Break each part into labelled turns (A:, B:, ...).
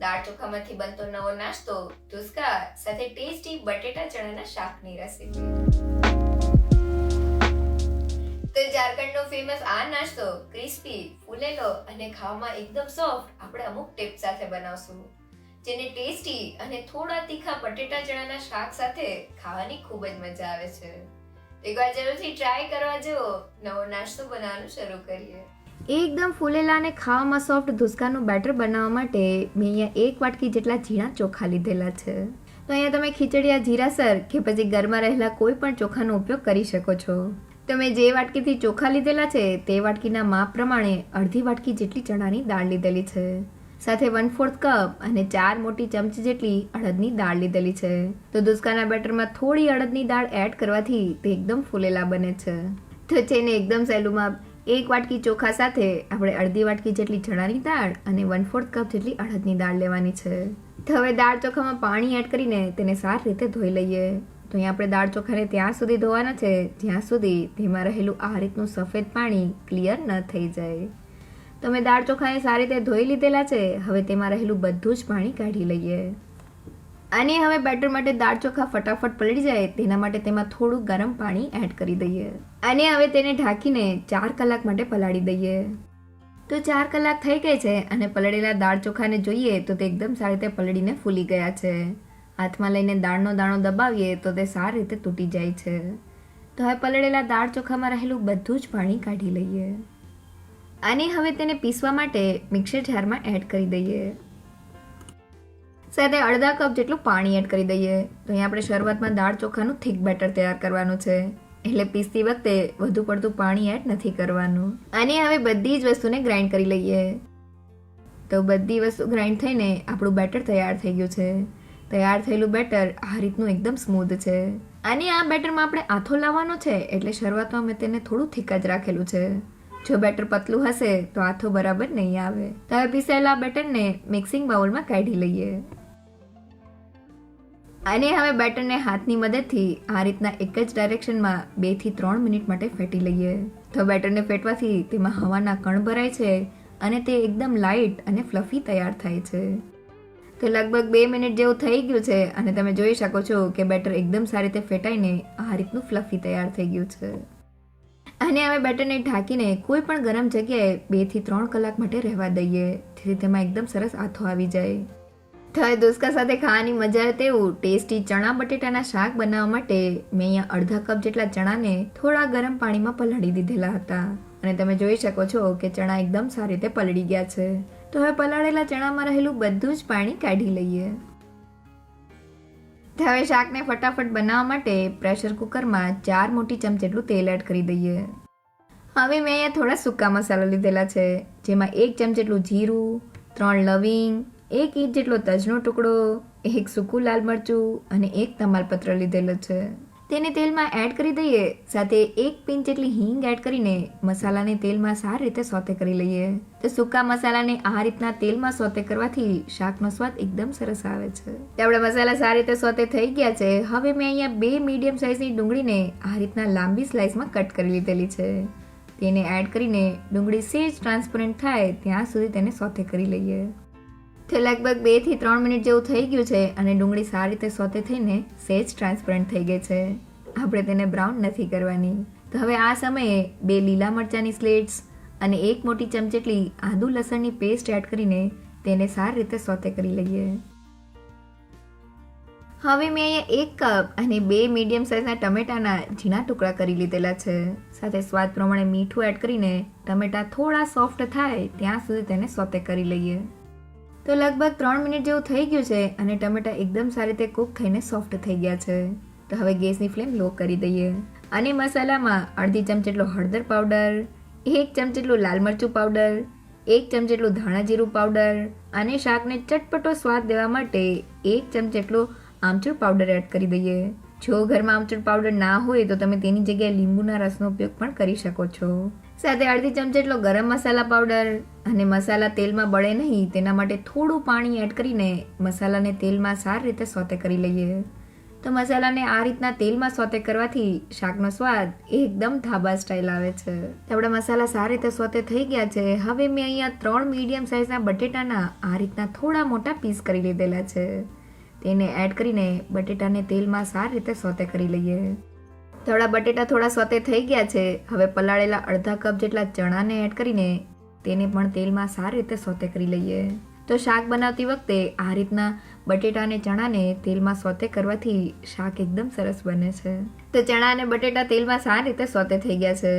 A: દાળ ચોખામાંથી બનતો નવો નાસ્તો ધુસકા સાથે ટેસ્ટી બટેટા ચણાના શાકની રેસીપી તો ઝારખંડનો ફેમસ આ નાસ્તો ક્રિસ્પી ફૂલેલો અને ખાવામાં એકદમ સોફ્ટ આપણે અમુક ટિપ્સ સાથે બનાવશું. જેને ટેસ્ટી અને થોડા તીખા બટેટા ચણાના શાક સાથે ખાવાની ખૂબ જ મજા આવે છે. એકવાર જરૂરથી ટ્રાય કરવા જેવો નવો નાસ્તો બનાવવાનું શરૂ કરીએ.
B: એકદમ ફૂલેલા અને ખાવામાં સોફ્ટ ધુસકાનું બેટર બનાવવા માટે મેં અહીંયા એક વાટકી જેટલા ઝીણા ચોખા લીધેલા છે. તો અહીંયા તમે ખીચડિયા જીરાસર કે પછી ઘરમાં રહેલા કોઈ પણ ચોખાનો ઉપયોગ કરી શકો છો. તમે જે વાટકીથી ચોખા લીધેલા છે તે વાટકીના માપ પ્રમાણે અડધી વાટકી જેટલી ચણાની દાળ લીધેલી છે. સાથે વન ફોર્થ કપ અને ચાર મોટી ચમચી જેટલી અડદની દાળ લીધેલી છે. તો દુસકાના બેટરમાં થોડી અડદની દાળ એડ કરવાથી તે એકદમ ફૂલેલા બને છે. તો તેને એકદમ સહેલું માપ એક વાટકી ચોખા સાથે આપણે અડધી વાટકી જેટલી ચણાની દાળ અને વન ફોર્થ કપ જેટલી અડદની દાળ લેવાની છે. તો હવે દાળ ચોખામાં પાણી એડ કરીને તેને સારી રીતે ધોઈ લઈએ. તો અહીંયા આપણે દાળ ચોખાને ત્યાં સુધી ધોવાના છે. જ્યાં સુધી તેમાં રહેલું આ રીતનું સફેદ પાણી ક્લિયર ન થઈ જાય. તો મેં દાળ ચોખાને સારી રીતે ધોઈ લીધેલા છે. હવે તેમાં રહેલું બધું જ પાણી કાઢી લઈએ. અને હવે બેટર માટે દાળ ચોખા ફટાફટ પલળી જાય, તેના માટે તેમાં થોડું ગરમ પાણી એડ કરી દઈએ. અને હવે તેને ઢાંકીને ચાર કલાક માટે પલાળી દઈએ. તો ચાર કલાક થઈ ગઈ છે અને પલળેલા દાળ ચોખાને જોઈએ તો તે એકદમ સારી રીતે પલળીને ફૂલી ગયા છે. હાથમાં લઈને દાળનો દાણો દબાવીએ તો તે સારી રીતે તૂટી જાય છે. તો હવે પલળેલા દાળ ચોખામાં રહેલું બધું જ પાણી કાઢી લઈએ. અને હવે તેને પીસવા માટે મિક્સર જારમાં એડ કરી દઈએ. સાથે અડધા કપ જેટલું પાણી એડ કરી દઈએ. તો અહીંયા આપણે શરૂઆતમાં દાળ ચોખાનું થીક બેટર તૈયાર કરવાનું છે. એટલે પીસતી વખતે વધુ પડતું પાણી એડ નથી કરવાનું. અને હવે બધી જ વસ્તુને ગ્રાઇન્ડ કરી લઈએ. તો બધી વસ્તુ ગ્રાઇન્ડ થઈને આપણું બેટર તૈયાર થઈ ગયું છે. તૈયાર થયેલું બેટર આ રીતનું એકદમ સ્મૂધ છે. અને આ બેટરમાં આપણે આથો લાવવાનો છે, એટલે શરૂઆતમાં મેં તેને થોડું થીક જ રાખેલું છે. જો બેટર પતલું હશે, તો આથો બરાબર નહીં આવે. તો હવે પીસેલા બેટરને મિક્સિંગ બાઉલમાં કાઢી લઈએ. અને હવે બેટરને હાથની મદદથી આ રીતના એક જ ડાયરેક્શનમાં બેથી ત્રણ મિનિટ માટે ફેટી લઈએ. તો બેટરને ફેટવાથી તેમાં હવાના કણ ભરાય છે અને તે એકદમ લાઇટ અને ફ્લફી તૈયાર થાય છે. તો લગભગ બે મિનિટ જેવું થઈ ગયું છે અને તમે જોઈ શકો છો કે બેટર એકદમ સારી રીતે ફેટાઈને આ રીતનું ફ્લફી તૈયાર થઈ ગયું છે. અને હવે બેટરને ઢાંકીને કોઈ પણ ગરમ જગ્યાએ બેથી ત્રણ કલાક માટે રહેવા દઈએ, જેથી તેમાં એકદમ સરસ આથો આવી જાય. તો દોસ્કા સાથે ખાવાની મજા આવે તેવું. ટેસ્ટી ચણા, બટેટાના શાક બનાવવા માટે મેં અહીંયા અડધા કપ જેટલા ચણાને થોડા ગરમ પાણીમાં પલાળી દીધેલા હતા. અને તમે જોઈ શકો છો કે ચણા એકદમ સારી રીતે પલળી ગયા છે. તો હવે પલાળેલા ચણામાં રહેલું બધું જ પાણી કાઢી લઈએ. હવે શાકને ફટાફટ બનાવવા માટે પ્રેશર કુકરમાં ચાર મોટી ચમચ જેટલું તેલ એડ કરી દઈએ. હવે મેં અહીંયા થોડા સૂકા મસાલા લીધેલા છે, જેમાં એક ચમચ જેટલું જીરું, ત્રણ લવિંગ એક ઇંચ જેટલો તજનો ટુકડો, એક સૂકું લાલ મરચું અને એક તમાલપત્ર લીધેલો છે. તેને તેલમાં એડ કરી દઈએ, સાથે એક પિંચ જેટલી હિંગ એડ કરીને મસાલાને તેલમાં સારી રીતે સોતે કરી લઈએ. તો સૂકા મસાલાને આ રીતના તેલમાં સોતે કરવાથી શાકનો સ્વાદ એકદમ સરસ આવે છે. આપણા મસાલા સારી રીતે સોતે થઈ ગયા છે. હવે મેં અહીંયા બે મીડિયમ સાઇઝની ડુંગળીને આ રીતના લાંબી સ્લાઇસમાં કટ કરી લીધેલી છે. તેને એડ કરીને ડુંગળી સેજ ટ્રાન્સપરન્ટ થાય ત્યાં સુધી તેને સોતે કરી લઈએ. તો લગભગ બેથી ત્રણ મિનિટ જેવું થઈ ગયું છે અને ડુંગળી સારી રીતે સોતે થઈને સેજ ટ્રાન્સપરન્ટ થઈ ગઈ છે. આપણે તેને બ્રાઉન નથી કરવાની. તો હવે આ સમયે બે લીલા મરચાંની સ્લેટ્સ અને એક મોટી ચમચેટલી આદુ લસણની પેસ્ટ એડ કરીને તેને સારી રીતે સોતે કરી લઈએ. હવે મેં અહીંયા એક કપ અને બે મીડિયમ સાઇઝના ટમેટાના ઝીણા ટુકડા કરી લીધેલા છે. સાથે સ્વાદ પ્રમાણે મીઠું એડ કરીને ટમેટા થોડા સોફ્ટ થાય ત્યાં સુધી તેને સોતે કરી લઈએ. તો લગભગ ત્રણ મિનિટ જેવું થઈ ગયું છે અને ટમેટા એકદમ સારી રીતે કૂક થઈને સોફ્ટ થઈ ગયા છે. તો હવે ગેસની ફ્લેમ લો કરી દઈએ. અને મસાલામાં અડધી ચમચી જેટલો હળદર પાવડર, એક ચમચી જેટલું લાલ મરચું પાવડર, એક ચમચી જેટલું ધાણા જીરું પાવડર અને શાકને ચટપટો સ્વાદ દેવા માટે એક ચમચી જેટલો આમચૂર પાવડર એડ કરી દઈએ. જો ઘરમાં આમચૂર પાવડર ના હોય તો તમે તેની જગ્યાએ લીંબુના રસનો ઉપયોગ પણ કરી શકો છો. સાથે અડધી ચમચ જેટલો ગરમ મસાલા પાવડર અને મસાલા તેલમાં બળે નહીં, તેના માટે થોડું પાણી એડ કરીને મસાલાને તેલમાં સારી રીતે સોતે કરી લઈએ. તો મસાલાને આ રીતના તેલમાં સોતે કરવાથી શાકનો સ્વાદ એકદમ ધાબા સ્ટાઇલ આવે છે. આપણા મસાલા સારી રીતે સોતે થઈ ગયા છે. હવે મેં અહીંયા ત્રણ મીડિયમ સાઇઝના બટેટાના આ રીતના થોડા મોટા પીસ કરી લીધેલા છે. તેને એડ કરીને બટેટાને તેલમાં સારી રીતે સોતે કરી લઈએ. થોડા બટેટા થોડા સોતે થઈ ગયા છે. હવે પલાળેલા અડધા કપ જેટલા ચણાને એડ કરીને તેને પણ તેલમાં સારી રીતે સોતે કરી લઈએ. તો શાક બનાવતી વખતે આ રીતના બટેટા અને ચણાને તેલમાં સોતે કરવાથી શાક એકદમ સરસ બને છે. તો ચણા અને બટેટા તેલમાં સારી રીતે સોતે થઈ ગયા છે.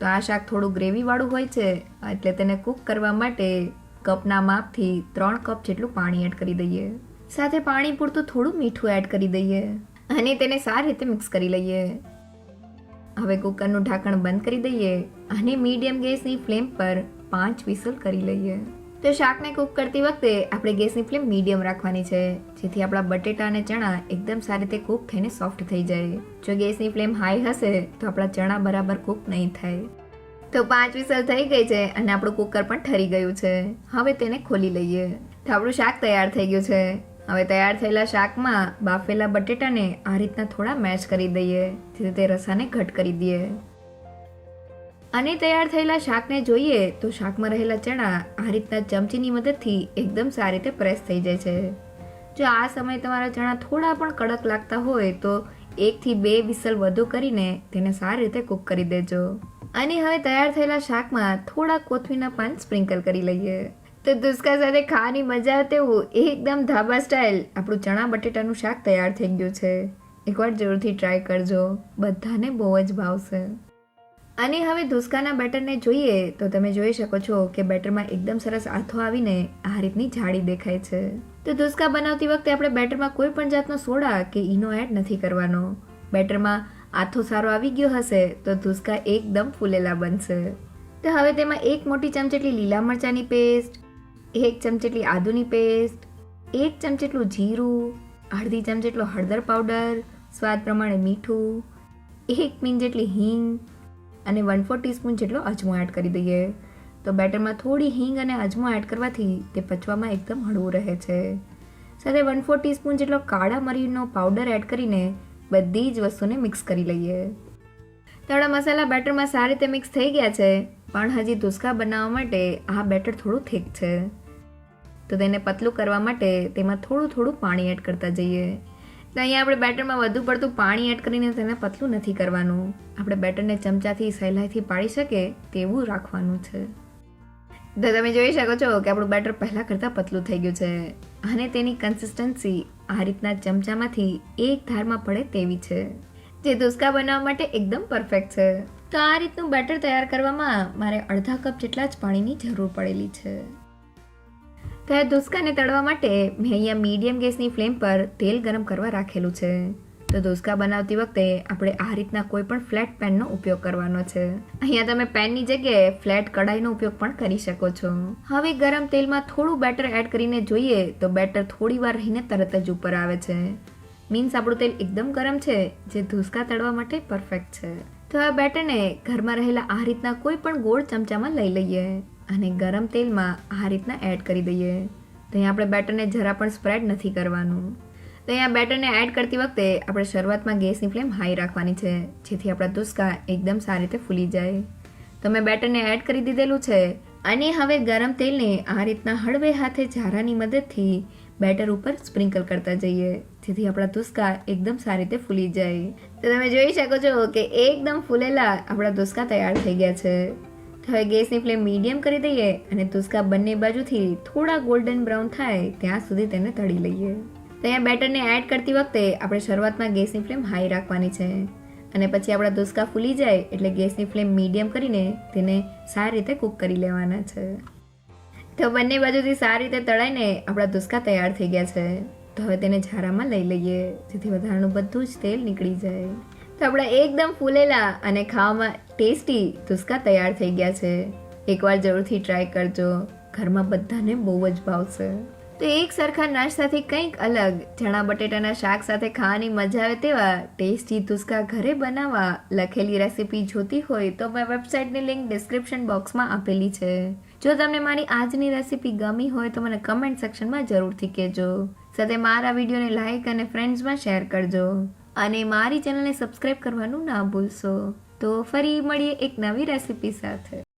B: તો આ શાક થોડું ગ્રેવીવાળું હોય છે, એટલે તેને કૂક કરવા માટે કપના માપથી ત્રણ કપ જેટલું પાણી એડ કરી દઈએ. સાથે પાણી પૂરતું થોડું મીઠું એડ કરી દઈએ અને તેને સારી રીતે મિક્સ કરી લઈએ. હવે કુકરનું ઢાંકણ બંધ કરી દઈએ અને મીડિયમ ગેસની ફ્લેમ પર પાંચ વિસલ કરી લઈએ. તો શાકને કૂક કરતી વખતે આપણે ગેસની ફ્લેમ મીડિયમ રાખવાની છે, જેથી આપણા બટેટા અને ચણા એકદમ સારી રીતે કૂક થઈને સોફ્ટ થઈ જાય. જો ગેસની ફ્લેમ હાઈ હશે, તો આપણા ચણા બરાબર કૂક નહીં થાય. તો પાંચ વિસલ થઈ ગઈ છે અને આપણું કુકર પણ ઠરી ગયું છે. હવે તેને ખોલી લઈએ. તો આપણું શાક તૈયાર થઈ ગયું છે. હવે તૈયાર થયેલા શાકમાં બાફેલા બટેટાને આ રીતના થોડા મેશ કરી દઈએ, જેથી તે રસાને ઘટ કરી દઈએ. અને તૈયાર થયેલા શાકને જોઈએ તો શાકમાં રહેલા ચણા આ રીતના ચમચીની મદદથી એકદમ સારી રીતે પ્રેસ થઈ જાય છે. જો આ સમયે તમારા ચણા થોડા પણ કડક લાગતા હોય તો એકથી બે વિસલ વધુ કરીને તેને સારી રીતે કૂક કરી દેજો. અને હવે તૈયાર થયેલા શાકમાં થોડા કોથમીના પાન સ્પ્રિંકલ કરી લઈએ. તો દુસ્કા સાથે ખાવાની મજા તેવું એકદમ ધાબા સ્ટાઇલ આપણું ચણા બટેટાનું શાક તૈયાર થઈ ગયું છે. એકવાર જરૂરથી ટ્રાય કરજો. બધાને બહુ જ ભાવશે. અને હવે ધુસકાના બેટરને જોઈએ તો તમે જોઈ શકો છો કે બેટરમાં એકદમ સરસ આથો આવીને આ રીતની જાળી દેખાય છે. તો ધુસકા બનાવતી વખતે આપણે બેટરમાં કોઈ પણ જાતનો સોડા કે ઈનો એડ નથી કરવાનો. બેટરમાં આથો સારો આવી ગયો હશે તો ધુસકા એકદમ ફૂલેલા બનશે. તો હવે તેમાં એક મોટી ચમચેટલી લીલા મરચાંની પેસ્ટ એક ચમચેટલી આદુની પેસ્ટ એક ચમચેટલું જીરું, અડધી ચમચેટલો હળદર પાવડર સ્વાદ પ્રમાણે મીઠું, એક મીન જેટલી હિંગ અને વન ફોર ટીસ્પૂન જેટલો અજમો એડ કરી દઈએ. તો બેટરમાં થોડી હિંગ અને અજમો એડ કરવાથી તે પચવામાં એકદમ હળવું રહે છે. સાથે વન ફોર ટીસ્પૂન જેટલો કાળા મરીનો પાવડર એડ કરીને બધી જ વસ્તુને મિક્સ કરી લઈએ. તળા મસાલા બેટરમાં સારી રીતે મિક્સ થઈ ગયા છે, પણ હજી ધુસકા બનાવવા માટે આ બેટર થોડું થીક છે. તો તેને પતલું કરવા માટે તેમાં થોડું થોડું પાણી એડ કરતા જઈએ. તો અહીંયા આપણે બેટરમાં વધુ પડતું પાણી એડ કરીને તેને પતલું નથી કરવાનું. આપણે બેટરને ચમચાથી, સહેલાઈથી પાડી શકે તેવું રાખવાનું છે. તો તમે જોઈ શકો છો કે આપણું બેટર પહેલાં કરતાં પતલું થઈ ગયું છે. અને તેની કન્સિસ્ટન્સી આ રીતના ચમચામાંથી એક ધારમાં પડે તેવી છે. જે ધુસકા બનાવવા માટે એકદમ પરફેક્ટ છે. તો આ રીતનું બેટર તૈયાર કરવામાં મારે અડધા કપ જેટલા જ પાણીની જરૂર પડેલી છે. તો આ ધુસકાને તળવા માટે મેં અહીંયા મીડિયમ ગેસની ફ્લેમ પર તેલ ગરમ કરવા રાખેલું છે. તો ધુસકા બનાવતી વખતે આપણે આ રીતના કોઈ પણ ફ્લેટ પેનનો ઉપયોગ કરવાનો છે. અહીંયા તમે પેનની જગ્યાએ ફ્લેટ કડાઈનો ઉપયોગ પણ કરી શકો છો. હવે ગરમ તેલમાં થોડું બેટર એડ કરીને જોઈએ તો બેટર થોડી વાર રહીને તરત જ ઉપર આવે છે. મીન્સ આપણું તેલ એકદમ ગરમ છે, જે ધુસકા તળવા માટે પરફેક્ટ છે. તો આ બેટરને ઘરમાં રહેલા આ રીતના કોઈ પણ ગોળ ચમચામાં લઈ લઈએ. અને ગરમ તેલમાં આ રીતના એડ કરી દઈએ. તો અહીંયા આપણે બેટરને જરા પણ સ્પ્રેડ નથી કરવાનું. તો અહીંયા બેટરને એડ કરતી વખતે આપણે શરૂઆતમાં ગેસની ફ્લેમ હાઈ રાખવાની છે, જેથી આપણા દુસ્કા એકદમ સારી રીતે ફૂલી જાય. તો મેં બેટરને એડ કરી દીધેલું છે. અને હવે ગરમ તેલને આ રીતના હળવે હાથે ઝારાની મદદથી બેટર ઉપર સ્પ્રિંકલ કરતા જઈએ, જેથી આપણા દુસ્કા એકદમ સારી રીતે ફૂલી જાય. તો તમે જોઈ શકો છો કે એકદમ ફૂલેલા આપણા દુસ્કા તૈયાર થઈ ગયા છે. હવે ગેસની ફ્લેમ મીડિયમ કરી દઈએ અને તુસ્કા બંને બાજુથી થોડા ગોલ્ડન બ્રાઉન થાય ત્યાં સુધી તેને તળી લઈએ. ત્યાં બેટરને એડ કરતી વખતે આપણે શરૂઆતમાં ગેસની ફ્લેમ હાઈ રાખવાની છે. અને પછી આપણા દુસ્કા ફૂલી જાય એટલે ગેસની ફ્લેમ મીડિયમ કરીને તેને સારી રીતે કૂક કરી લેવાના છે. તો બંને બાજુથી સારી રીતે તળાઈને આપણા દુસ્કા તૈયાર થઈ ગયા છે. તો હવે તેને ઝારામાં લઈ લઈએ, જેથી વધારાનું બધું જ તેલ નીકળી જાય. આપણા એકદમ ફૂલેલા અને ખાવામાં ટેસ્ટી ધુસકા તૈયાર થઈ ગયા છે. એકવાર જરૂરથી ટ્રાય કરજો. ઘરમાં બધાને બહુ જ ભાવશે. તો એક સરખા નાસ્તાથી કંઈક અલગ, ચણા, બટેટાના શાક સાથે ખાવાની મજા આવે તેવા ટેસ્ટી ધુસકા ઘરે બનાવવા લખેલી રેસીપી જોતી હોય તો મેં વેબસાઇટની લિંક ડિસ્ક્રિપ્શન બોક્સમાં આપેલી છે. જો તમને મારી આજની રેસીપી ગમી હોય તો મને કમેન્ટ સેક્શનમાં જરૂરથી કહેજો. સાથે મારા વિડીયોને લાઇક અને ફ્રેન્ડ્સમાં શેર કરજો. અને મારી ચેનલને સબસ્ક્રાઈબ કરવાનું ના ભૂલશો. તો ફરી મળીએ એક નવી રેસિપી સાથે.